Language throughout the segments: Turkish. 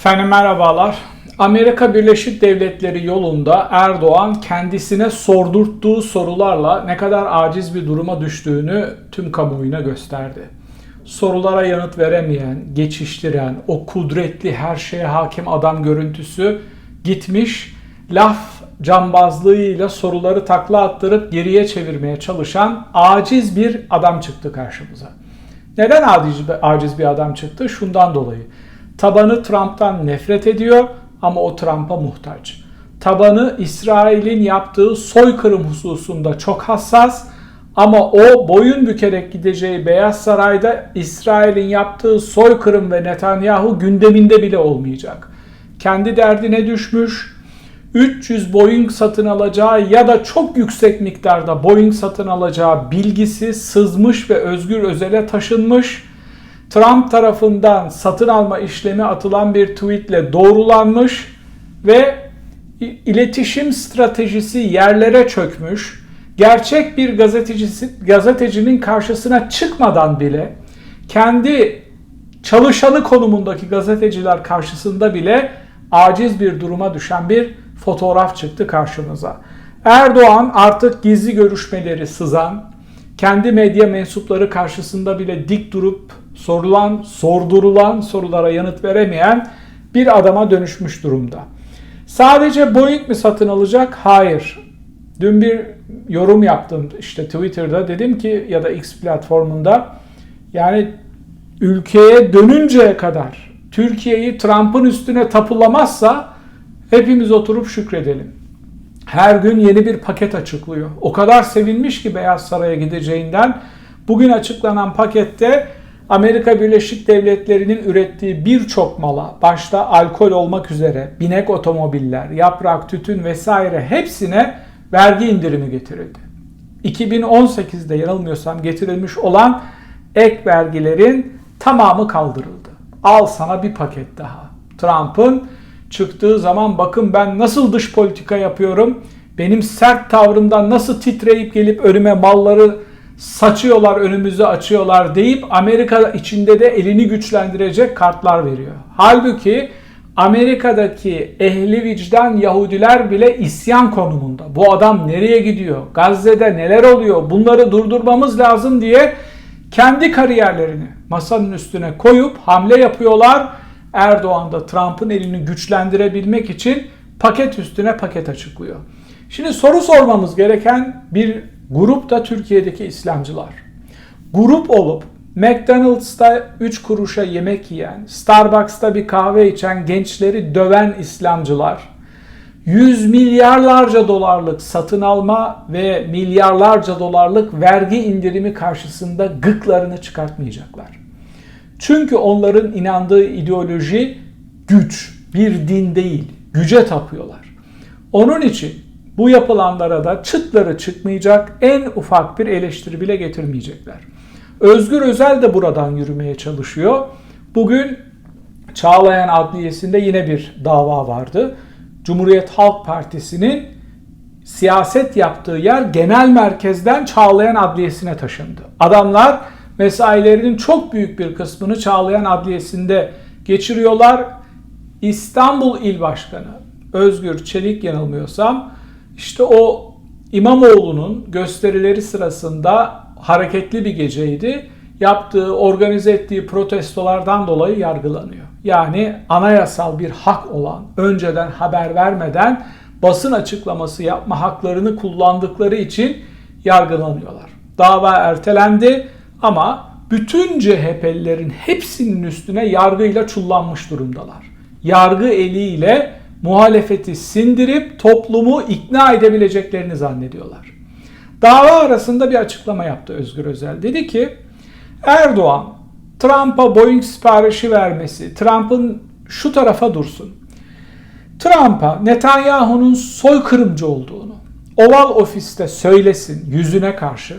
Efendim merhabalar. Amerika Birleşik Devletleri yolunda Erdoğan kendisine sordurttuğu sorularla ne kadar aciz bir duruma düştüğünü tüm kamuoyuna gösterdi. Sorulara yanıt veremeyen, geçiştiren, o kudretli her şeye hakim adam görüntüsü gitmiş, laf cambazlığıyla soruları takla attırıp geriye çevirmeye çalışan aciz bir adam çıktı karşımıza. Neden aciz, bir adam çıktı? Şundan dolayı. Tabanı Trump'tan nefret ediyor ama o Trump'a muhtaç. Tabanı İsrail'in yaptığı soykırım hususunda çok hassas ama o boyun bükerek gideceği Beyaz Saray'da İsrail'in yaptığı soykırım ve Netanyahu gündeminde bile olmayacak. Kendi derdine düşmüş, 300 Boeing satın alacağı ya da çok yüksek miktarda Boeing satın alacağı bilgisi sızmış ve Özgür Özel'e taşınmış. Trump tarafından satın alma işlemi atılan bir tweetle doğrulanmış ve iletişim stratejisi yerlere çökmüş. Gerçek bir gazetecisi gazetecinin karşısına çıkmadan bile kendi çalışanı konumundaki gazeteciler karşısında bile aciz bir duruma düşen bir fotoğraf çıktı karşımıza. Erdoğan artık gizli görüşmeleri sızan, kendi medya mensupları karşısında bile dik durup sorulan, sordurulan sorulara yanıt veremeyen bir adama dönüşmüş durumda. Sadece Boeing mi satın alacak? Hayır. Dün bir yorum yaptım işte Twitter'da dedim ki ya da X platformunda yani ülkeye dönünceye kadar Türkiye'yi Trump'ın üstüne tapulamazsa hepimiz oturup şükredelim. Her gün yeni bir paket açıklıyor. O kadar sevinmiş ki Beyaz Saray'a gideceğinden bugün açıklanan pakette Amerika Birleşik Devletleri'nin ürettiği birçok mala, başta alkol olmak üzere binek otomobiller, yaprak, tütün vesaire hepsine vergi indirimi getirildi. 2018'de yanılmıyorsam getirilmiş olan ek vergilerin tamamı kaldırıldı. Al sana bir paket daha. Trump'ın çıktığı zaman bakın ben nasıl dış politika yapıyorum, benim sert tavrımdan nasıl titreyip gelip önüme malları saçıyorlar, önümüzü açıyorlar deyip Amerika içinde de elini güçlendirecek kartlar veriyor. Halbuki Amerika'daki ehli vicdan Yahudiler bile isyan konumunda. Bu adam nereye gidiyor? Gazze'de neler oluyor? Bunları durdurmamız lazım diye kendi kariyerlerini masanın üstüne koyup hamle yapıyorlar. Erdoğan da Trump'ın elini güçlendirebilmek için paket üstüne paket açıklıyor. Şimdi soru sormamız gereken bir grup da Türkiye'deki İslamcılar. Grup olup McDonald's'ta 3 kuruşa yemek yiyen, Starbucks'ta bir kahve içen gençleri döven İslamcılar, yüz milyarlarca dolarlık satın alma ve milyarlarca dolarlık vergi indirimi karşısında gıklarını çıkartmayacaklar. Çünkü onların inandığı ideoloji güç, bir din değil, güce tapıyorlar. Onun için bu yapılanlara da çıtları çıkmayacak, en ufak bir eleştiri bile getirmeyecekler. Özgür Özel de buradan yürümeye çalışıyor. Bugün Çağlayan Adliyesi'nde yine bir dava vardı. Cumhuriyet Halk Partisi'nin siyaset yaptığı yer genel merkezden Çağlayan Adliyesi'ne taşındı. Adamlar mesailerinin çok büyük bir kısmını Çağlayan Adliyesi'nde geçiriyorlar. İstanbul İl Başkanı Özgür Çelik yanılmıyorsam işte o İmamoğlu'nun gösterileri sırasında hareketli bir geceydi. Yaptığı, organize ettiği protestolardan dolayı yargılanıyor. Yani anayasal bir hak olan, önceden haber vermeden basın açıklaması yapma haklarını kullandıkları için yargılanıyorlar. Dava ertelendi ama bütün CHP'lilerin hepsinin üstüne yargıyla çullanmış durumdalar. Yargı eliyle muhalefeti sindirip toplumu ikna edebileceklerini zannediyorlar. Dava arasında bir açıklama yaptı Özgür Özel. Dedi ki Erdoğan Trump'a Boeing siparişi vermesi, Trump'ın şu tarafa dursun. Trump'a Netanyahu'nun soykırımcı olduğunu Oval Ofis'te söylesin yüzüne karşı.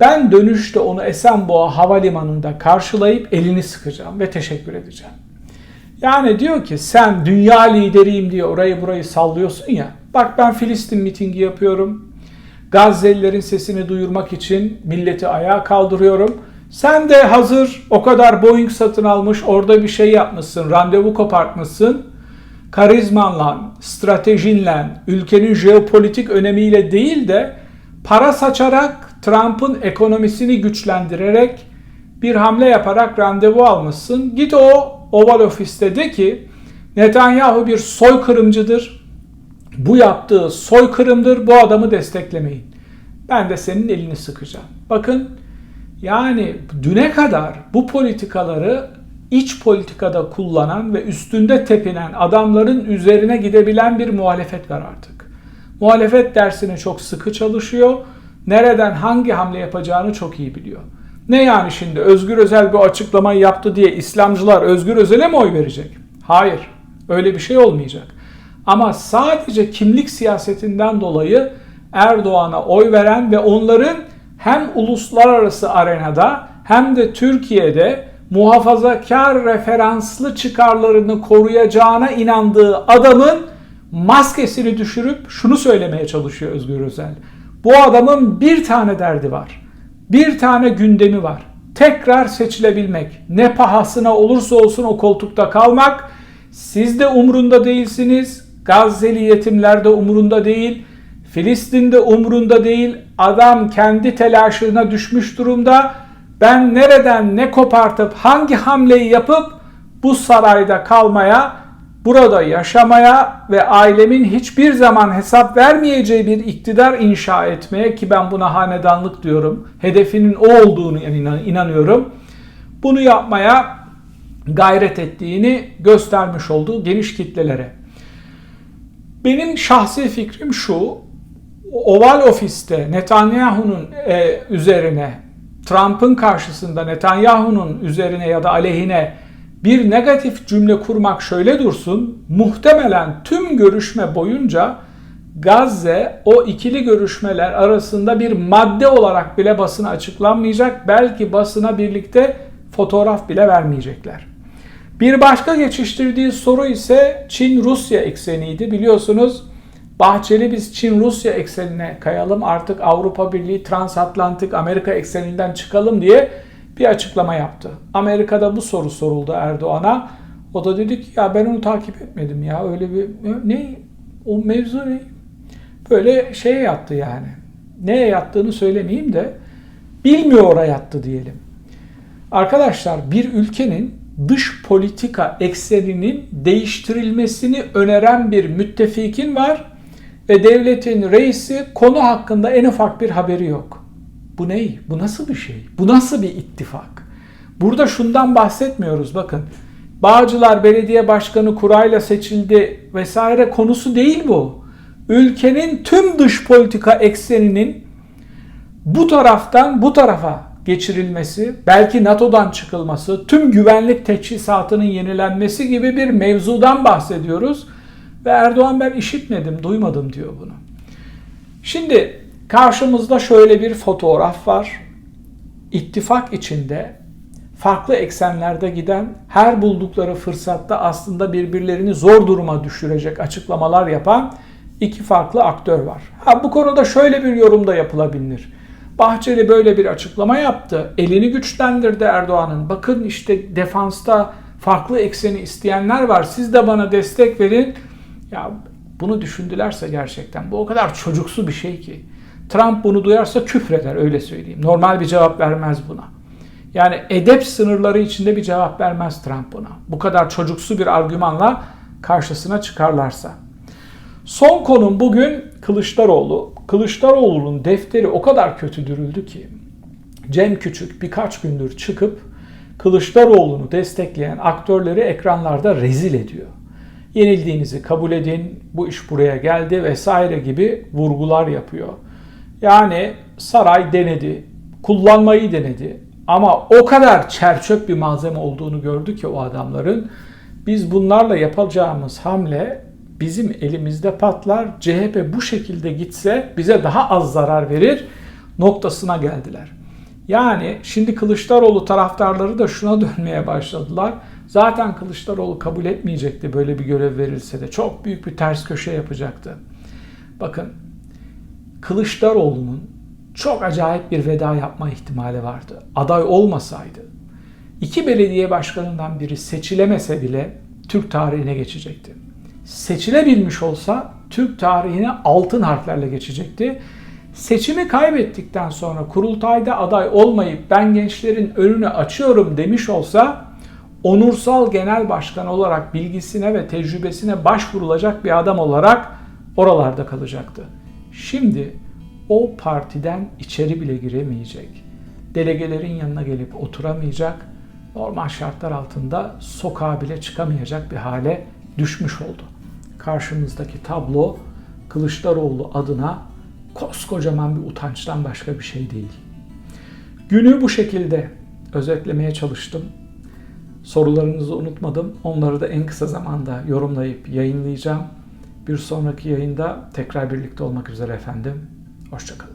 Ben dönüşte onu Esenboğa Havalimanı'nda karşılayıp elini sıkacağım ve teşekkür edeceğim. Yani diyor ki sen dünya lideriyim diye orayı burayı sallıyorsun ya. Bak ben Filistin mitingi yapıyorum. Gazze'lilerin sesini duyurmak için milleti ayağa kaldırıyorum. Sen de hazır o kadar Boeing satın almış, orada bir şey yapmışsın, randevu kopartmışsın. Karizmanla, stratejinle, ülkenin jeopolitik önemiyle değil de para saçarak Trump'ın ekonomisini güçlendirerek bir hamle yaparak randevu almışsın. Git o Oval Ofis'te de ki Netanyahu bir soykırımcıdır. Bu yaptığı soykırımdır. Bu adamı desteklemeyin. Ben de senin elini sıkacağım. Bakın yani düne kadar bu politikaları iç politikada kullanan ve üstünde tepinen adamların üzerine gidebilen bir muhalefet var artık. Muhalefet dersine çok sıkı çalışıyor. Nereden hangi hamle yapacağını çok iyi biliyor. Ne yani şimdi Özgür Özel bu açıklamayı yaptı diye İslamcılar Özgür Özel'e mi oy verecek? Hayır. Öyle bir şey olmayacak. Ama sadece kimlik siyasetinden dolayı Erdoğan'a oy veren ve onların hem uluslararası arenada hem de Türkiye'de muhafazakar referanslı çıkarlarını koruyacağına inandığı adamın maskesini düşürüp şunu söylemeye çalışıyor Özgür Özel. Bu adamın bir tane derdi var. Bir tane gündemi var. Tekrar seçilebilmek. Ne pahasına olursa olsun o koltukta kalmak. Siz de umrunda değilsiniz. Gazze'li yetimler de umrunda değil. Filistin'de umrunda değil. Adam kendi telaşına düşmüş durumda. Ben nereden ne kopartıp hangi hamleyi yapıp bu sarayda kalmaya, burada yaşamaya ve ailemin hiçbir zaman hesap vermeyeceği bir iktidar inşa etmeye ki ben buna hanedanlık diyorum. Hedefinin o olduğunu inanıyorum. Bunu yapmaya gayret ettiğini göstermiş olduğu geniş kitlelere. Benim şahsi fikrim şu, Oval Ofis'te Netanyahu'nun e, üzerine, Trump'ın karşısında Netanyahu'nun üzerine ya da aleyhine bir negatif cümle kurmak şöyle dursun, muhtemelen tüm görüşme boyunca Gazze o ikili görüşmeler arasında bir madde olarak bile basına açıklanmayacak. Belki basına birlikte fotoğraf bile vermeyecekler. Bir başka geçiştirdiği soru ise Çin-Rusya ekseniydi. Biliyorsunuz Bahçeli biz Çin-Rusya eksenine kayalım artık Avrupa Birliği transatlantik Amerika ekseninden çıkalım diye bir açıklama yaptı. Amerika'da bu soru soruldu Erdoğan'a. O da dedi ki ya ben onu takip etmedim ya öyle bir ne o mevzu ne? Böyle şeye yattı yani. Neye yattığını söylemeyeyim de bilmiyor oraya yattı diyelim. Arkadaşlar bir ülkenin dış politika ekseninin değiştirilmesini öneren bir müttefikin var ve devletin reisi konu hakkında en ufak bir haberi yok. Bu ne? Bu nasıl bir şey? Bu nasıl bir ittifak? Burada şundan bahsetmiyoruz bakın. Bağcılar Belediye Başkanı kurayla seçildi vesaire konusu değil bu. Ülkenin tüm dış politika ekseninin bu taraftan bu tarafa geçirilmesi, belki NATO'dan çıkılması, tüm güvenlik teçhizatının yenilenmesi gibi bir mevzudan bahsediyoruz. Ve Erdoğan ben işitmedim, duymadım diyor bunu. Şimdi karşımızda şöyle bir fotoğraf var. İttifak içinde farklı eksenlerde giden her buldukları fırsatta aslında birbirlerini zor duruma düşürecek açıklamalar yapan iki farklı aktör var. Ha, bu konuda şöyle bir yorum da yapılabilir. Bahçeli böyle bir açıklama yaptı. Elini güçlendirdi Erdoğan'ın. Bakın işte defansta farklı ekseni isteyenler var. Siz de bana destek verin. Ya bunu düşündülerse gerçekten bu o kadar çocuksu bir şey ki. Trump bunu duyarsa küfreder öyle söyleyeyim. Normal bir cevap vermez buna. Yani edep sınırları içinde bir cevap vermez Trump buna. Bu kadar çocuksu bir argümanla karşısına çıkarlarsa. Son konum bugün Kılıçdaroğlu. Kılıçdaroğlu'nun defteri o kadar kötü dürüldü ki Cem Küçük birkaç gündür çıkıp Kılıçdaroğlu'nu destekleyen aktörleri ekranlarda rezil ediyor. Yenildiğinizi kabul edin, bu iş buraya geldi vesaire gibi vurgular yapıyor. Yani saray denedi, kullanmayı denedi ama o kadar çerçöp bir malzeme olduğunu gördü ki o adamların biz bunlarla yapacağımız hamle bizim elimizde patlar. CHP bu şekilde gitse bize daha az zarar verir noktasına geldiler. Yani şimdi Kılıçdaroğlu taraftarları da şuna dönmeye başladılar. Zaten Kılıçdaroğlu kabul etmeyecekti böyle bir görev verilse de. Çok büyük bir ters köşe yapacaktı. Bakın Kılıçdaroğlu'nun çok acayip bir veda yapma ihtimali vardı. Aday olmasaydı, iki belediye başkanından biri seçilemese bile Türk tarihine geçecekti. Seçilebilmiş olsa Türk tarihine altın harflerle geçecekti. Seçimi kaybettikten sonra kurultayda aday olmayıp ben gençlerin önünü açıyorum demiş olsa onursal genel başkan olarak bilgisine ve tecrübesine başvurulacak bir adam olarak oralarda kalacaktı. Şimdi o partiden içeri bile giremeyecek. Delegelerin yanına gelip oturamayacak. Normal şartlar altında sokağa bile çıkamayacak bir hale düşmüş oldu. Karşımızdaki tablo Kılıçdaroğlu adına koskocaman bir utançtan başka bir şey değil. Günü bu şekilde özetlemeye çalıştım. Sorularınızı unutmadım. Onları da en kısa zamanda yorumlayıp yayınlayacağım. Bir sonraki yayında tekrar birlikte olmak üzere efendim. Hoşçakalın.